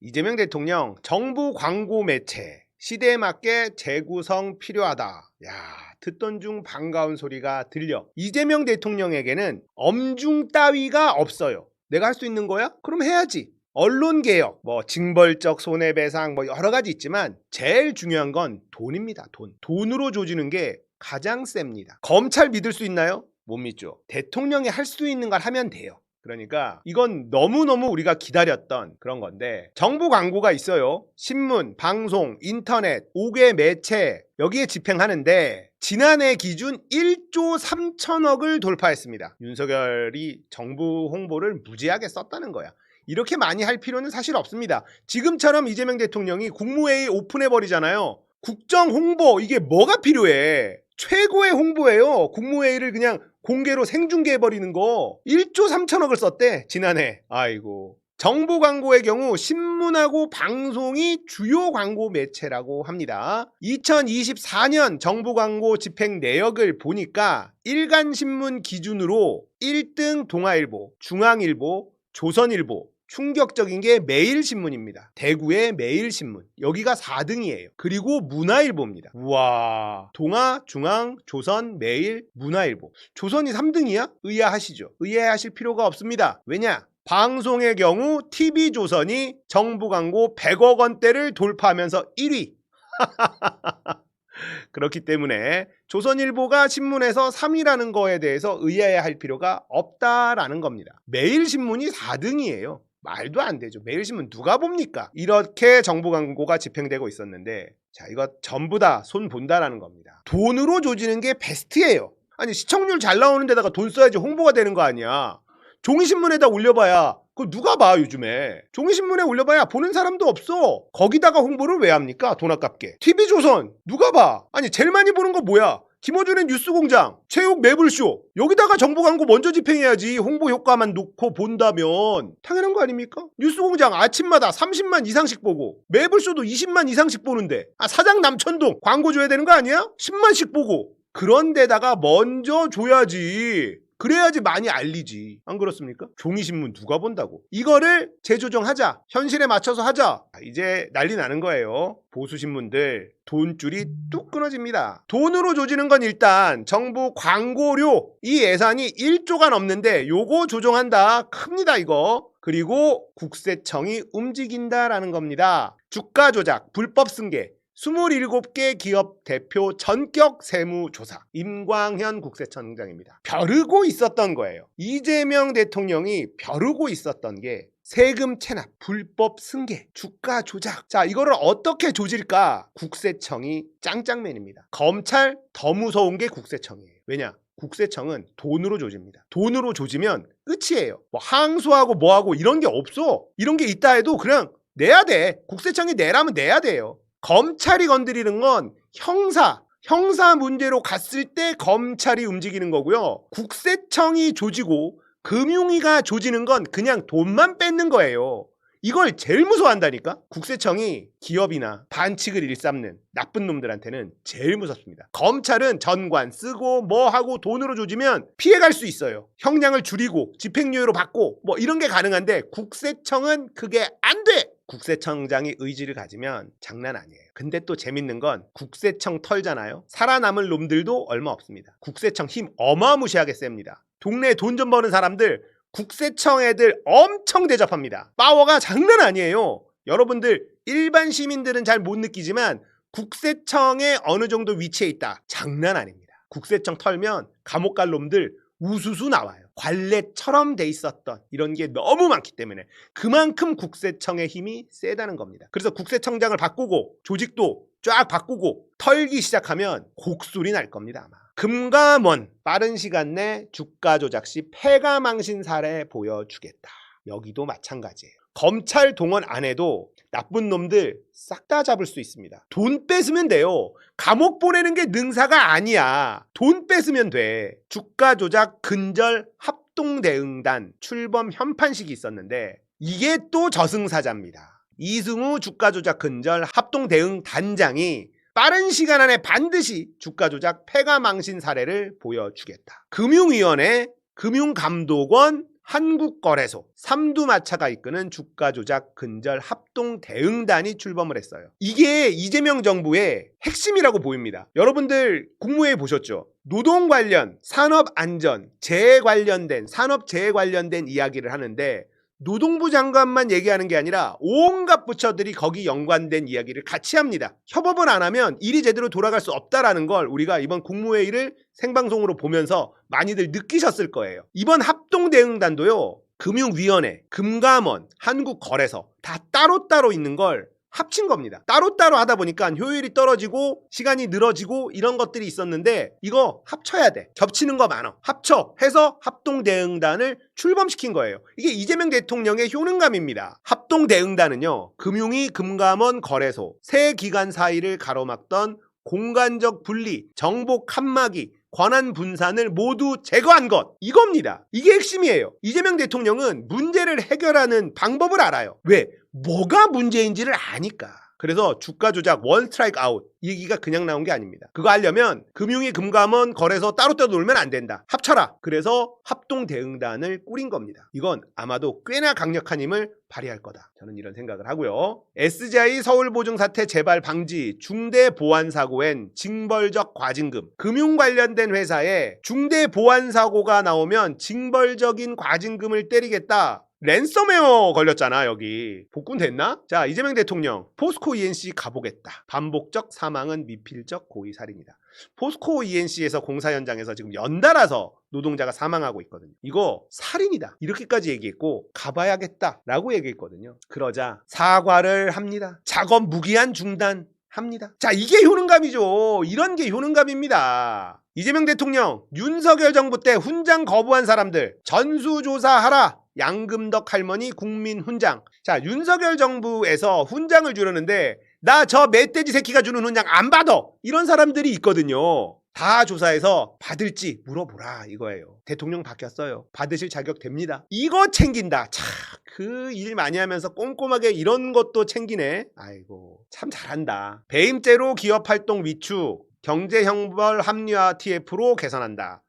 이재명 대통령 정부 광고 매체 시대에 맞게 재구성 필요하다. 야, 듣던 중 반가운 소리가 들려. 이재명 대통령에게는 엄중 따위가 없어요. 내가 할 수 있는 거야? 그럼 해야지. 언론 개혁, 뭐 징벌적 손해배상 뭐 여러 가지 있지만 제일 중요한 건 돈입니다. 돈. 돈으로 조지는 게 가장 셉니다. 검찰 믿을 수 있나요? 못 믿죠. 대통령이 할 수 있는 걸 하면 돼요. 그러니까 이건 너무너무 우리가 기다렸던 그런 건데 정부 광고가 있어요. 신문, 방송, 인터넷, 5개 매체 여기에 집행하는데 지난해 기준 1조 3천억을 돌파했습니다. 윤석열이 정부 홍보를 무지하게 썼다는 거야. 이렇게 많이 할 필요는 사실 없습니다. 지금처럼 이재명 대통령이 국무회의 오픈해 버리잖아요. 국정 홍보 이게 뭐가 필요해? 최고의 홍보예요. 국무회의를 그냥 공개로 생중계해 버리는 거. 1조 3천억을 썼대 지난해. 아이고. 정부 광고의 경우 신문하고 방송이 주요 광고 매체라고 합니다. 2024년 정부 광고 집행 내역을 보니까 일간 신문 기준으로 1등 동아일보, 중앙일보, 조선일보, 충격적인 게 매일신문입니다. 대구의 매일신문. 여기가 4등이에요. 그리고 문화일보입니다. 우와. 동아, 중앙, 조선, 매일, 문화일보. 조선이 3등이야? 의아하시죠? 의아하실 필요가 없습니다. 왜냐? 방송의 경우 TV조선이 정부 광고 100억 원대를 돌파하면서 1위. 그렇기 때문에 조선일보가 신문에서 3위라는 거에 대해서 의아해할 필요가 없다라는 겁니다. 매일신문이 4등이에요. 말도 안 되죠. 매일신문 누가 봅니까? 이렇게 정부 광고가 집행되고 있었는데 자 이거 전부 다 손 본다라는 겁니다. 돈으로 조지는 게 베스트예요. 아니 시청률 잘 나오는 데다가 돈 써야지 홍보가 되는 거 아니야. 종이신문에다 올려봐야 그거 누가 봐 요즘에 종이신문에 올려봐야 보는 사람도 없어 거기다가 홍보를 왜 합니까 돈 아깝게 TV조선 누가 봐 아니 제일 많이 보는 거 뭐야 김어준의 뉴스공장, 체육 매불쇼. 여기다가 정보 광고 먼저 집행해야지 홍보 효과만 놓고 본다면. 당연한 거 아닙니까? 뉴스공장 아침마다 30만 이상씩 보고 매불쇼도 20만 이상씩 보는데. 아 사장 남천동 광고 줘야 되는 거 아니야? 10만씩 보고. 그런 데다가 먼저 줘야지 그래야지 많이 알리지. 안 그렇습니까? 종이신문 누가 본다고. 이거를 재조정하자. 현실에 맞춰서 하자. 아, 이제 난리 나는 거예요. 보수신문들 돈줄이 뚝 끊어집니다. 돈으로 조지는 건 일단 정부 광고료 이 예산이 1조가 넘는데 요거 조정한다. 큽니다 이거. 그리고 국세청이 움직인다라는 겁니다. 주가 조작, 불법 승계, 27개 기업 대표 전격 세무조사 임광현 국세청장입니다. 벼르고 있었던 거예요. 이재명 대통령이 벼르고 있었던 게 세금 체납, 불법 승계, 주가 조작. 자, 이거를 어떻게 조질까? 국세청이 짱짱맨입니다. 검찰 더 무서운 게 국세청이에요. 왜냐? 국세청은 돈으로 조집니다. 돈으로 조지면 끝이에요. 뭐 항소하고 뭐하고 이런 게 없어. 이런 게 있다 해도 그냥 내야 돼. 국세청이 내라면 내야 돼요. 검찰이 건드리는 건 형사, 형사 문제로 갔을 때 검찰이 움직이는 거고요. 국세청이 조지고 금융위가 조지는 건 그냥 돈만 뺏는 거예요. 이걸 제일 무서워한다니까? 국세청이 기업이나 반칙을 일삼는 나쁜 놈들한테는 제일 무섭습니다. 검찰은 전관 쓰고 뭐 하고 돈으로 조지면 피해갈 수 있어요. 형량을 줄이고 집행유예로 받고 뭐 이런 게 가능한데 국세청은 그게 안 돼! 국세청장이 의지를 가지면 장난 아니에요. 근데 또 재밌는 건 국세청 털잖아요. 살아남을 놈들도 얼마 없습니다. 국세청 힘 어마무시하게 셉니다. 동네에 돈 좀 버는 사람들 국세청 애들 엄청 대접합니다. 파워가 장난 아니에요. 여러분들 일반 시민들은 잘 못 느끼지만 국세청에 어느 정도 위치해 있다. 장난 아닙니다. 국세청 털면 감옥 갈 놈들 우수수 나와요. 관례처럼 돼 있었던 이런 게 너무 많기 때문에 그만큼 국세청의 힘이 세다는 겁니다. 그래서 국세청장을 바꾸고 조직도 쫙 바꾸고 털기 시작하면 곡소리 날 겁니다 아마. 금감원 빠른 시간 내 주가 조작 시 패가망신 사례 보여주겠다. 여기도 마찬가지예요. 검찰 동원 안 해도 나쁜 놈들 싹 다 잡을 수 있습니다. 돈 뺏으면 돼요. 감옥 보내는 게 능사가 아니야. 돈 뺏으면 돼. 주가 조작 근절 합동 대응단 출범 현판식이 있었는데 이게 또 저승사자입니다. 이승우 주가 조작 근절 합동 대응 단장이 빠른 시간 안에 반드시 주가 조작 폐가 망신 사례를 보여주겠다. 금융위원회, 금융감독원, 한국거래소, 삼두마차가 이끄는 주가 조작 근절 합동 대응단이 출범을 했어요. 이게 이재명 정부의 핵심이라고 보입니다. 여러분들 국무회의 보셨죠? 노동 관련, 산업 안전, 재해 관련된, 산업 재해 관련된 이야기를 하는데 노동부 장관만 얘기하는 게 아니라 온갖 부처들이 거기 연관된 이야기를 같이 합니다. 협업을 안 하면 일이 제대로 돌아갈 수 없다라는 걸 우리가 이번 국무회의를 생방송으로 보면서 많이들 느끼셨을 거예요. 이번 합동대응단도요. 금융위원회, 금감원, 한국거래소 다 따로따로 있는 걸 합친 겁니다. 따로따로 하다 보니까 효율이 떨어지고 시간이 늘어지고 이런 것들이 있었는데 이거 합쳐야 돼. 겹치는 거 많아. 합쳐 해서 합동대응단을 출범시킨 거예요. 이게 이재명 대통령의 효능감입니다. 합동대응단은요. 금융위, 금감원, 거래소 세 기관 사이를 가로막던 공간적 분리, 정보 칸막이, 권한 분산을 모두 제거한 것 이겁니다. 이게 핵심이에요. 이재명 대통령은 문제를 해결하는 방법을 알아요. 왜? 뭐가 문제인지를 아니까. 그래서 주가 조작 원 스트라이크 아웃 이 얘기가 그냥 나온 게 아닙니다. 그거 하려면 금융위 금감원 거래소 따로따로 놀면 안 된다. 합쳐라. 그래서 합동 대응단을 꾸린 겁니다. 이건 아마도 꽤나 강력한 힘을 발휘할 거다. 저는 이런 생각을 하고요. SGI 서울보증 사태 재발 방지 중대 보안 사고엔 징벌적 과징금 금융 관련된 회사에 중대 보안 사고가 나오면 징벌적인 과징금을 때리겠다. 랜섬웨어 걸렸잖아 여기. 복군 됐나? 자 이재명 대통령 포스코 ENC 가보겠다. 반복적 사망은 미필적 고의살인이다. 포스코 ENC에서 공사 현장에서 지금 연달아서 노동자가 사망하고 있거든요. 이거 살인이다. 이렇게까지 얘기했고 가봐야겠다 라고 얘기했거든요. 그러자 사과를 합니다. 작업 무기한 중단 합니다. 자 이게 효능감이죠. 이런 게 효능감입니다 이재명 대통령 윤석열 정부 때 훈장 거부한 사람들 전수조사하라 양금덕 할머니 국민 훈장. 자, 윤석열 정부에서 훈장을 주려는데 나 저 멧돼지 새끼가 주는 훈장 안 받아. 이런 사람들이 있거든요. 다 조사해서 받을지 물어보라 이거예요. 대통령 바뀌었어요. 받으실 자격 됩니다. 이거 챙긴다. 참, 그 일 많이 하면서 꼼꼼하게 이런 것도 챙기네. 아이고, 참 잘한다. 배임죄로 기업 활동 위축, 경제 형벌 합리화 TF로 개선한다.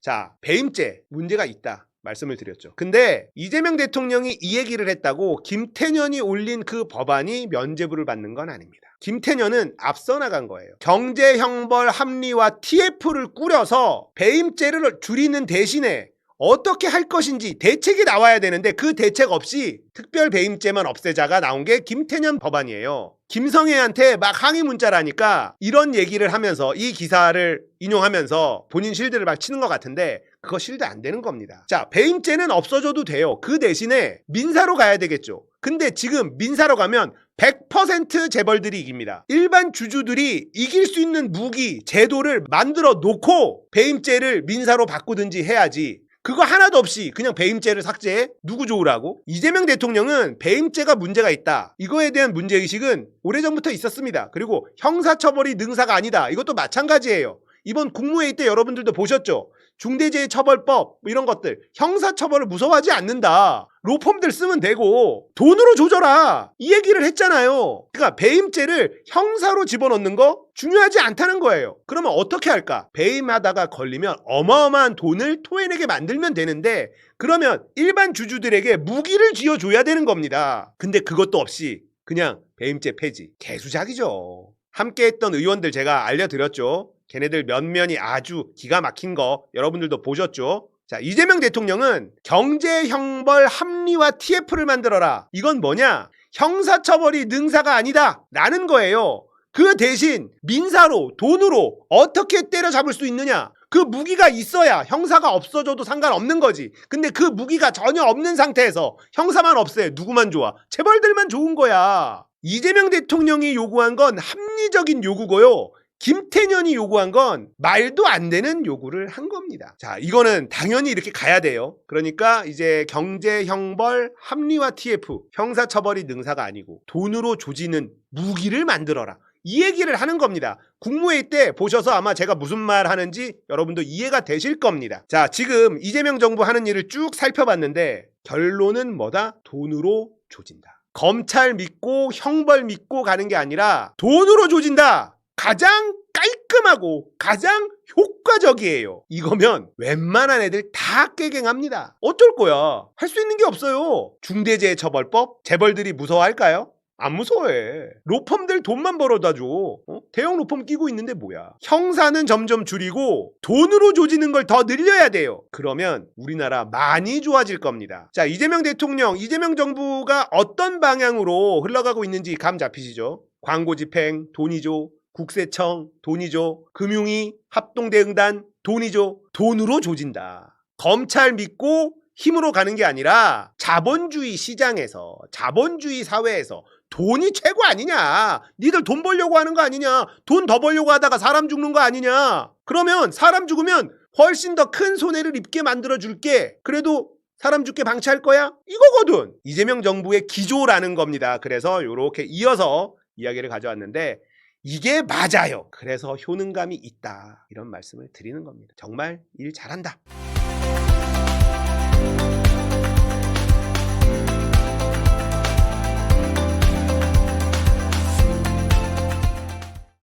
자, 배임죄 문제가 있다. 말씀을 드렸죠. 근데 이재명 대통령이 이 얘기를 했다고 김태년이 올린 그 법안이 면죄부를 받는 건 아닙니다. 김태년은 앞서 나간 거예요. 경제형벌 합리화 TF를 꾸려서 배임죄를 줄이는 대신에 어떻게 할 것인지 대책이 나와야 되는데 그 대책 없이 특별 배임죄만 없애자가 나온 게 김태년 법안이에요. 김성애한테 막 항의 문자라니까 이런 얘기를 하면서 이 기사를 인용하면서 본인 실드를 막 치는 것 같은데 그거 실드 안 되는 겁니다. 자, 배임죄는 없어져도 돼요. 그 대신에 민사로 가야 되겠죠. 근데 지금 민사로 가면 100% 재벌들이 이깁니다. 일반 주주들이 이길 수 있는 무기, 제도를 만들어 놓고 배임죄를 민사로 바꾸든지 해야지. 그거 하나도 없이 그냥 배임죄를 삭제해? 누구 좋으라고? 이재명 대통령은 배임죄가 문제가 있다. 이거에 대한 문제의식은 오래전부터 있었습니다. 그리고 형사처벌이 능사가 아니다. 이것도 마찬가지예요. 이번 국무회의 때 여러분들도 보셨죠? 중대재해처벌법 뭐 이런 것들 형사처벌을 무서워하지 않는다. 로펌들 쓰면 되고 돈으로 조져라 이 얘기를 했잖아요. 그러니까 배임죄를 형사로 집어넣는 거 중요하지 않다는 거예요. 그러면 어떻게 할까? 배임하다가 걸리면 어마어마한 돈을 토해내게 만들면 되는데 그러면 일반 주주들에게 무기를 쥐어줘야 되는 겁니다. 근데 그것도 없이 그냥 배임죄 폐지 개수작이죠. 함께했던 의원들 제가 알려드렸죠. 걔네들 면면이 아주 기가 막힌 거 여러분들도 보셨죠? 자, 이재명 대통령은 경제 형벌 합리화 TF를 만들어라. 이건 뭐냐? 형사처벌이 능사가 아니다. 라는 거예요. 그 대신 민사로, 돈으로 어떻게 때려잡을 수 있느냐? 그 무기가 있어야 형사가 없어져도 상관없는 거지. 근데 그 무기가 전혀 없는 상태에서 형사만 없애. 누구만 좋아? 재벌들만 좋은 거야. 이재명 대통령이 요구한 건 합리적인 요구고요. 김태년이 요구한 건 말도 안 되는 요구를 한 겁니다. 자, 이거는 당연히 이렇게 가야 돼요. 그러니까 이제 경제 형벌 합리화 TF, 형사처벌이 능사가 아니고 돈으로 조지는 무기를 만들어라. 이 얘기를 하는 겁니다. 국무회의 때 보셔서 아마 제가 무슨 말 하는지 여러분도 이해가 되실 겁니다. 자, 지금 이재명 정부 하는 일을 쭉 살펴봤는데 결론은 뭐다? 돈으로 조진다. 검찰 믿고 형벌 믿고 가는 게 아니라 돈으로 조진다. 가장 깔끔하고 가장 효과적이에요. 이거면 웬만한 애들 다 깨갱합니다. 어쩔 거야? 할 수 있는 게 없어요. 중대재해처벌법? 재벌들이 무서워할까요? 안 무서워해. 로펌들 돈만 벌어다 줘. 어? 대형 로펌 끼고 있는데 뭐야. 형사는 점점 줄이고 돈으로 조지는 걸 더 늘려야 돼요. 그러면 우리나라 많이 좋아질 겁니다. 자, 이재명 대통령, 이재명 정부가 어떤 방향으로 흘러가고 있는지 감 잡히시죠? 광고 집행, 돈이죠. 국세청, 돈이죠. 금융위, 합동대응단, 돈이죠. 돈으로 조진다. 검찰 믿고 힘으로 가는 게 아니라 자본주의 시장에서, 자본주의 사회에서 돈이 최고 아니냐? 니들 돈 벌려고 하는 거 아니냐? 돈 더 벌려고 하다가 사람 죽는 거 아니냐? 그러면 사람 죽으면 훨씬 더 큰 손해를 입게 만들어 줄게. 그래도 사람 죽게 방치할 거야? 이거거든. 이재명 정부의 기조라는 겁니다. 그래서 이렇게 이어서 이야기를 가져왔는데 이게 맞아요. 그래서 효능감이 있다. 이런 말씀을 드리는 겁니다. 정말 일 잘한다.